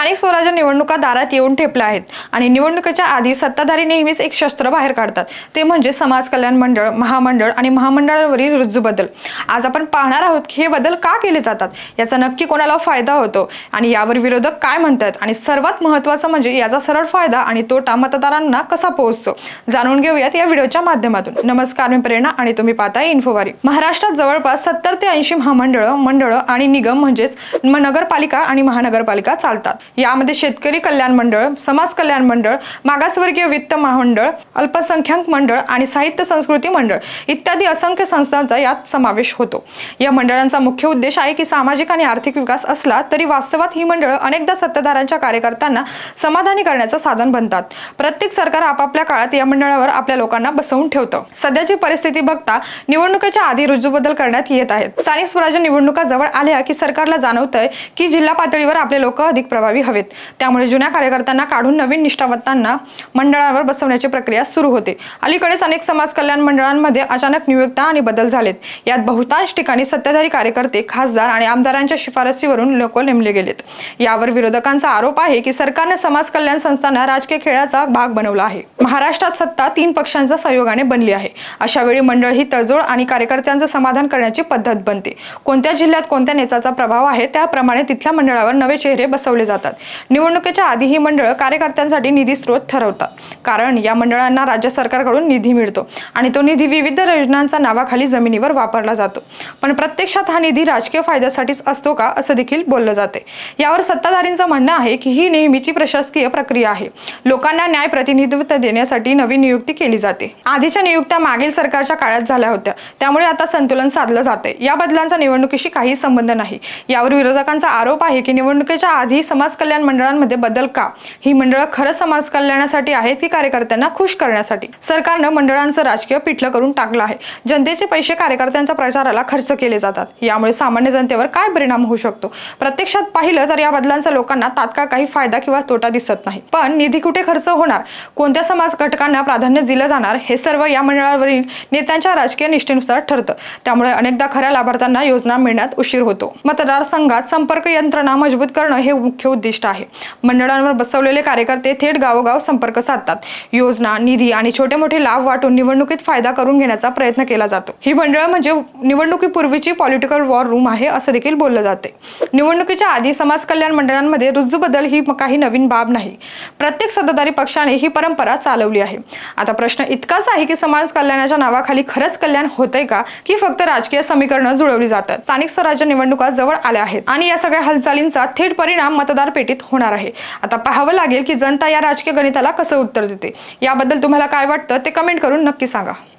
स्थानिक स्वराज्य निवडणुका दारात येऊन ठेपल्या आहेत आणि निवडणुकीच्या आधी सत्ताधारी नेहमीच एक शस्त्र बाहेर काढतात. ते म्हणजे समाज कल्याण मंडळ महामंडळ आणि महामंडळावरील रुजू बदल आज आपण पाहणार आहोत की हे बदल का केले जातात? याचा नक्की कोणाला फायदा होतो? आणि यावर विरोधक काय म्हणतात? आणि सर्वात महत्त्वाचं म्हणजे याचा सरळ फायदा आणि तोटा मतदारांना कसा पोहोचतो? जाणून घेऊयात या व्हिडिओच्या माध्यमातून. नमस्कार मी प्रेरणा आणि तुम्ही पाहताय इन्फोवारी. महाराष्ट्रात जवळपास सत्तर ते ऐंशी महामंडळ मंडळ आणि निगम म्हणजेच म- नगरपालिका आणि महानगरपालिका चालतात. यामध्ये शेतकरी कल्याण मंडळ समाज कल्याण मंडळ मागासवर्गीय वित्त महामंडळ अल्पसंख्याक मंडळ आणि साहित्य संस्कृती मंडळ इत्यादी असंख्य संस्थांचा यात समावेश होतो. या मंडळांचा मुख्य उद्देश आहे की सामाजिक आणि आर्थिक विकास असला तरी वास्तवात ही मंडळं अनेकदा सत्ताधाऱ्यांच्या कार्यकर्त्यांना समाधानी करण्याचं साधन बनतात. प्रत्येक सरकार आपापल्या काळात या मंडळावर आपल्या लोकांना बसवून ठेवतं. सध्याची परिस्थिती बघता निवडणुकीच्या आधी रुजू बदल करण्यात येत आहेत. स्थानिक स्वराज्य निवडणुका जवळ आल्या की सरकारला जाणवतंय की जिल्हा पातळीवर आपले लोक अधिक प्रभावी हवेत. त्यामुळे जुन्या कार्यकर्त्यांना काढून नवीन निष्ठावंतांना मंडळावर बसवण्याची प्रक्रिया सुरू होते. अलीकडेच अनेक समाज कल्याण मंडळांमध्ये अचानक नियुक्त्या आणि बदल झालेत. यात बहुतांश ठिकाणी सत्ताधारी कार्यकर्ते खासदार आणि आमदारांच्या शिफारसीवरून लोक नेमले गेलेत. यावर विरोधकांचा आरोप आहे की सरकारने समाज कल्याण संस्थांना राजकीय खेळाचा भाग बनवला आहे. महाराष्ट्रात सत्ता तीन पक्षांच्या सहयोगाने बनली आहे. अशा वेळी मंडळ ही तडजोड आणि कार्यकर्त्यांचं समाधान करण्याची पद्धत बनते. कोणत्या जिल्ह्यात कोणत्या नेत्याचा प्रभाव आहे त्याप्रमाणे तिथल्या मंडळावर नवे चेहरे बसवले जातात. निवडणुकीच्या आधी ही मंडळ कार्यकर्त्यांसाठी निधी स्रोत ठरवतात. कारण या मंडळांना राज्य सरकारकडून निधी मिळतो आणि तो निधी विविध योजनांचा नावाखाली जमिनीवर वापरला जातो. पण प्रत्यक्षात हा निधी राजकीय फायद्यासाठीच असतो का असं देखील बोललं जाते. यावर सत्ताधारींचं म्हणणं आहे की ही नेहमीची प्रशासकीय प्रक्रिया आहे. लोकांना न्याय प्रतिनिधित्व देण्यासाठी नवीन नियुक्ती केली जाते. आधीच्या नियुक्त्या मागील सरकारच्या काळात झाल्या होत्या. त्यामुळे आता संतुलन साधलं जाते या बदलांचा निवडणुकीशी काही संबंध नाही. यावर विरोधकांचा आरोप आहे की निवडणुकीच्या आधी समाज कल्याण मंडळांमध्ये बदल का? ही मंडळं खरं समाज कल्याणासाठी आहेत की कार्यकर्त्यांना खुश करण्यासाठी? सरकारनं मंडळांचं राजकीय पिठलं करून टाकलं आहे. जनतेचे पैसे कार्यकर्त्यांच्या प्रचाराला खर्च केले जातात. यामुळे सामान्य जनतेवर काय परिणाम होऊ शकतो? प्रत्यक्षात पाहिलं तर या बदलांचा लोकांना तात्काळ काही फायदा किंवा तोटा दिसत नाही. पण निधी कुठे खर्च होणार? कोणत्या समाज घटकांना प्राधान्य दिलं जाणार? हे सर्व या मंडळावरील नेत्यांच्या राजकीय निष्ठेनुसार ठरतं. त्यामुळे अनेकदा खऱ्या लाभार्थ्यांना योजना मिळण्यात उशीर होतो. मतदारसंघात संपर्क यंत्रणा मजबूत करणं हे मुख्य उद्दिष्ट आहे. मंडळांवर बसवलेले कार्यकर्ते थेट गावोगाव संपर्क साधतात. योजना निधी आणि छोटे मोठे लाभ वाटून निवडणुकीत फायदा करून घेण्याचा प्रयत्न केला जातो. ही मंडळ म्हणजे निवडणुकीपूर्वीची पॉलिटिकल वॉर रूम आहे असं देखील बोललं जाते. निवडणुकीच्या आधी समाज कल्याण मंडळांमध्ये रुजूबदल ही काही नवीन बाब नाही. प्रत्येक सत्ताधारी पक्षाने ही परंपरा चालवली आहे. आता प्रश्न इतकाच आहे की समाज कल्याणाच्या नावाखाली खरंच कल्याण होतंय का की फक्त राजकीय समीकरणं जुळवली जातात? स्थानिक स्वराज्य निवडणुका जवळ आल्या आहेत आणि या सगळ्या हालचालींचा थेट परिणाम मतदार पेटीत होणार आहे. आता पाहावं लागेल की जनता या राजकीय गणिताला कसं उत्तर देते. याबद्दल तुम्हाला काय वाटतं ते कमेंट करून नक्की सांगा.